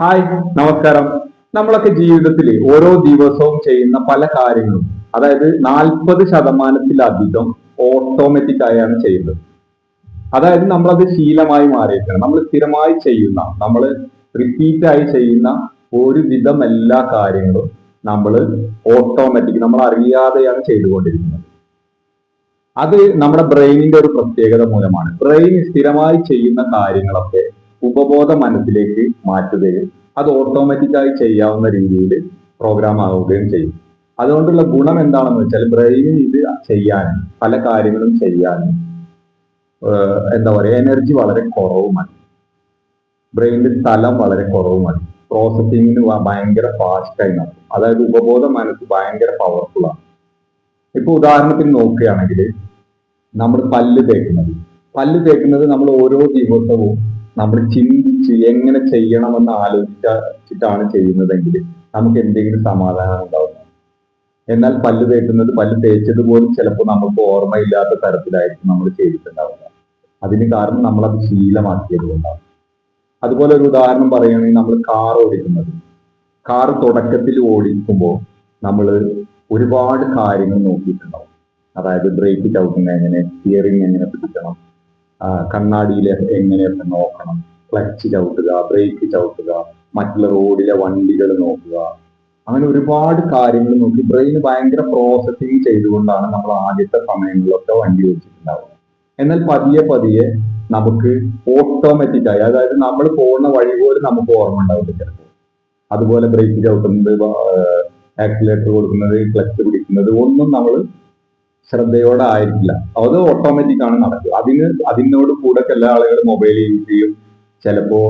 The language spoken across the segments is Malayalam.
ഹായ് നമസ്കാരം. നമ്മളൊക്കെ ജീവിതത്തിൽ ഓരോ ദിവസവും ചെയ്യുന്ന പല കാര്യങ്ങളും അതായത് നാൽപ്പത് ശതമാനത്തിലധികം ഓട്ടോമാറ്റിക് ആയാണ് ചെയ്യുന്നത്. അതായത് നമ്മളത് ശീലമായി മാറിയിരിക്കണം. നമ്മൾ സ്ഥിരമായി ചെയ്യുന്ന നമ്മൾ റിപ്പീറ്റ് ആയി ചെയ്യുന്ന ഒരുവിധം എല്ലാ കാര്യങ്ങളും നമ്മൾ ഓട്ടോമാറ്റിക് നമ്മൾ അറിയാതെയാണ് ചെയ്തുകൊണ്ടിരിക്കുന്നത്. അത് നമ്മുടെ ബ്രെയിനിന്റെ ഒരു പ്രത്യേകത മൂലമാണ്. ബ്രെയിൻ സ്ഥിരമായി ചെയ്യുന്ന കാര്യങ്ങളൊക്കെ ഉപബോധ മനസ്സിലേക്ക് മാറ്റുകയും അത് ഓട്ടോമാറ്റിക്കായി ചെയ്യാവുന്ന രീതിയിൽ പ്രോഗ്രാം ആവുകയും ചെയ്യും. അതുകൊണ്ടുള്ള ഗുണം എന്താണെന്ന് വെച്ചാൽ ബ്രെയിനിന് ഇത് ചെയ്യാനും പല കാര്യങ്ങളും ചെയ്യാനും എന്താ പറയുക എനർജി വളരെ കുറവുമാണ്. ബ്രെയിനിന്റെ സ്ഥലം വളരെ കുറവുമാണ്. പ്രോസസ്സിങ്ങിന് ഭയങ്കര ഫാസ്റ്റായി നടക്കും അതായത് ഉപബോധ മനസ്സ് ഭയങ്കര പവർഫുൾ ആണ്. ഇപ്പൊ ഉദാഹരണത്തിന് നോക്കുകയാണെങ്കിൽ നമ്മൾ പല്ല് തേക്കുന്നത്. പല്ല് തേക്കുന്നത് നമ്മൾ ഓരോ ദിവസവും നമ്മൾ ചിന്തിച്ച് എങ്ങനെ ചെയ്യണമെന്ന് ആലോചിച്ചിട്ടാണ് ചെയ്യുന്നതെങ്കിൽ നമുക്ക് എന്തെങ്കിലും സമാധാനം ഉണ്ടാവും. എന്നാൽ പല്ല് തേക്കുന്നത് പല്ല് തേച്ചത് പോലും ചിലപ്പോൾ നമുക്ക് ഓർമ്മയില്ലാത്ത തരത്തിലായിരിക്കും നമ്മൾ ചെയ്തിട്ടുണ്ടാവുക. അതിന് കാരണം നമ്മൾ അത് ശീലമാക്കിയത് കൊണ്ടാണ്. അതുപോലെ ഒരു ഉദാഹരണം പറയുകയാണെങ്കിൽ നമ്മൾ കാർ ഓടിക്കുന്നത്. കാർ തുടക്കത്തിൽ ഓടിക്കുമ്പോൾ നമ്മൾ ഒരുപാട് കാര്യങ്ങൾ നോക്കിയിട്ടുണ്ടാവും. അതായത് ബ്രേക്ക് ചവിട്ടുന്ന എങ്ങനെ സ്റ്റിയറിംഗ് എങ്ങനെ പിടിക്കണം കണ്ണാടിയിൽ എങ്ങനെയൊക്കെ നോക്കണം? ക്ലച്ച് ചവിട്ടുക ബ്രേക്ക് ചവിട്ടുക മറ്റുള്ള റോഡിലെ വണ്ടികൾ നോക്കുക. അങ്ങനെ ഒരുപാട് കാര്യങ്ങൾ നോക്കി. ബ്രെയിൻ ഭയങ്കര പ്രോസസ്സിങ് ചെയ്തുകൊണ്ടാണ് നമ്മൾ ആദ്യത്തെ സമയങ്ങളിലൊക്കെ വണ്ടി ഓടിച്ചിട്ടുണ്ടാവുക. എന്നാൽ പതിയെ പതിയെ നമുക്ക് ഓട്ടോമാറ്റിക് ആയി അതായത് നമ്മൾ പോകുന്ന വഴി പോലും നമുക്ക് ഓർമ്മ ഉണ്ടാവില്ല ചിലപ്പോൾ. അതുപോലെ ബ്രേക്ക് ചവിട്ടുന്നത് ആക്സിലേറ്റർ കൊടുക്കുന്നത് ക്ലച്ച് പിടിക്കുന്നത് ഒന്നും നമ്മൾ ശ്രദ്ധയോടെ ആയിരിക്കില്ല അത് ഓട്ടോമാറ്റിക് ആണ് നടക്കുക. അതിന് അതിനോട് കൂടെ ചില ആളുകൾ മൊബൈൽ യൂസ് ചെയ്യും. ചിലപ്പോ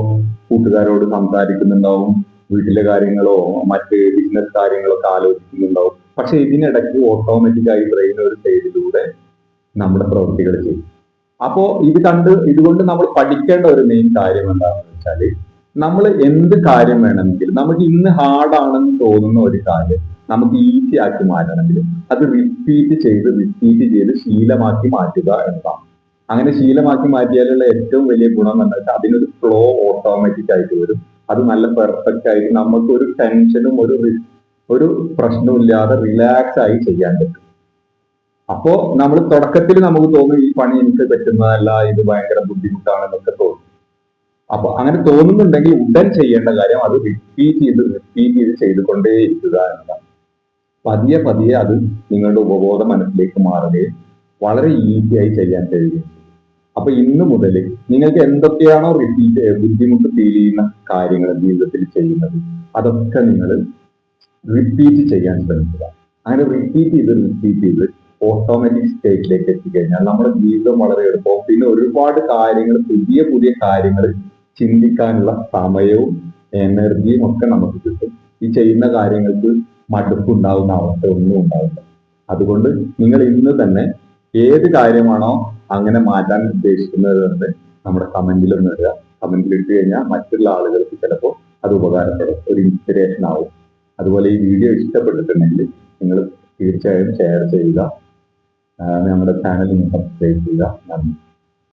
കൂട്ടുകാരോട് സംസാരിക്കുന്നുണ്ടാവും. വീട്ടിലെ കാര്യങ്ങളോ മറ്റ് ബിസിനസ് കാര്യങ്ങളൊക്കെ ആലോചിക്കുന്നുണ്ടാവും. പക്ഷെ ഇതിനിടയ്ക്ക് ഓട്ടോമാറ്റിക് ആയി ബ്രെയിൻ ഒരു സൈഡിലൂടെ നമ്മുടെ പ്രവൃത്തികൾ ചെയ്യും. അപ്പോ ഇത് കണ്ട് ഇതുകൊണ്ട് നമ്മൾ പഠിക്കേണ്ട ഒരു മെയിൻ കാര്യം എന്താണെന്ന് വെച്ചാൽ നമ്മൾ എന്ത് കാര്യം വേണമെങ്കിലും നമുക്ക് ഇന്ന് ഹാർഡാണെന്ന് തോന്നുന്ന ഒരു കാര്യം നമുക്ക് ഈസി ആക്കി മാറ്റണമെങ്കിൽ അത് റിപ്പീറ്റ് ചെയ്ത് റിപ്പീറ്റ് ചെയ്ത് ശീലമാക്കി മാറ്റുക എന്നതാണ്. അങ്ങനെ ശീലമാക്കി മാറ്റിയാലുള്ള ഏറ്റവും വലിയ ഗുണം എന്ന് വെച്ചാൽ അതിനൊരു ഫ്ലോ ഓട്ടോമാറ്റിക് ആയിട്ട് വരും. അത് നല്ല പെർഫെക്റ്റ് ആയിട്ട് നമുക്ക് ഒരു ടെൻഷനും ഒരു ഒരു പ്രശ്നവും ഇല്ലാതെ റിലാക്സ് ആയി ചെയ്യാൻ പറ്റും. അപ്പോ നമ്മൾ തുടക്കത്തിൽ നമുക്ക് തോന്നും ഈ പണി എനിക്ക് പറ്റുന്നതല്ല ഇത് ഭയങ്കര ബുദ്ധിമുട്ടാണെന്നൊക്കെ തോന്നും. അപ്പൊ അങ്ങനെ തോന്നുന്നുണ്ടെങ്കിൽ ഉടൻ ചെയ്യേണ്ട കാര്യം അത് റിപ്പീറ്റ് ചെയ്ത് റിപ്പീറ്റ് ചെയ്ത് ചെയ്തുകൊണ്ടേ ഇരിക്കുക എന്നതാണ്. പതിയെ പതിയെ അത് നിങ്ങളുടെ ഉപബോധ മനസ്സിലേക്ക് മാറുകയും വളരെ ഈസിയായി ചെയ്യാൻ കഴിയും. അപ്പൊ ഇന്ന് മുതൽ നിങ്ങൾക്ക് എന്തൊക്കെയാണോ റിപ്പീറ്റ് ബുദ്ധിമുട്ട് ഫീൽ ചെയ്യുന്ന കാര്യങ്ങൾ ജീവിതത്തിൽ ചെയ്യുന്നത് അതൊക്കെ നിങ്ങൾ റിപ്പീറ്റ് ചെയ്യാൻ ശ്രമിക്കുക. അങ്ങനെ റിപ്പീറ്റ് ചെയ്ത് റിപ്പീറ്റ് ചെയ്ത് ഓട്ടോമാറ്റിക് സ്റ്റേറ്റിലേക്ക് എത്തിക്കഴിഞ്ഞാൽ നമ്മുടെ ജീവിതം വളരെ എളുപ്പം. പിന്നെ ഒരുപാട് കാര്യങ്ങൾ പുതിയ പുതിയ കാര്യങ്ങൾ ചിന്തിക്കാനുള്ള സമയവും എനർജിയും ഒക്കെ നമുക്ക് കിട്ടും. ഈ ചെയ്യുന്ന കാര്യങ്ങൾക്ക് മടുപ്പുണ്ടാവുന്ന അവസ്ഥ ഒന്നും ഉണ്ടാവില്ല അതുകൊണ്ട് നിങ്ങൾ ഇന്ന് തന്നെ ഏത് കാര്യമാണോ അങ്ങനെ മാറ്റാൻ ഉദ്ദേശിക്കുന്നത് നമ്മുടെ കമന്റിൽ ഒന്ന് ഇടുക. കമന്റിൽ ഇട്ട് കഴിഞ്ഞാൽ മറ്റുള്ള ആളുകൾക്ക് ചിലപ്പോൾ അത് ഉപകാരപ്പെടും. ഒരു ഇൻസ്പിറേഷൻ ആവും. അതുപോലെ ഈ വീഡിയോ ഇഷ്ടപ്പെട്ടിട്ടുണ്ടെങ്കിൽ നിങ്ങൾ തീർച്ചയായും ഷെയർ ചെയ്യുക. നമ്മുടെ ചാനൽ സബ്സ്ക്രൈബ് ചെയ്യുക. നന്ദി.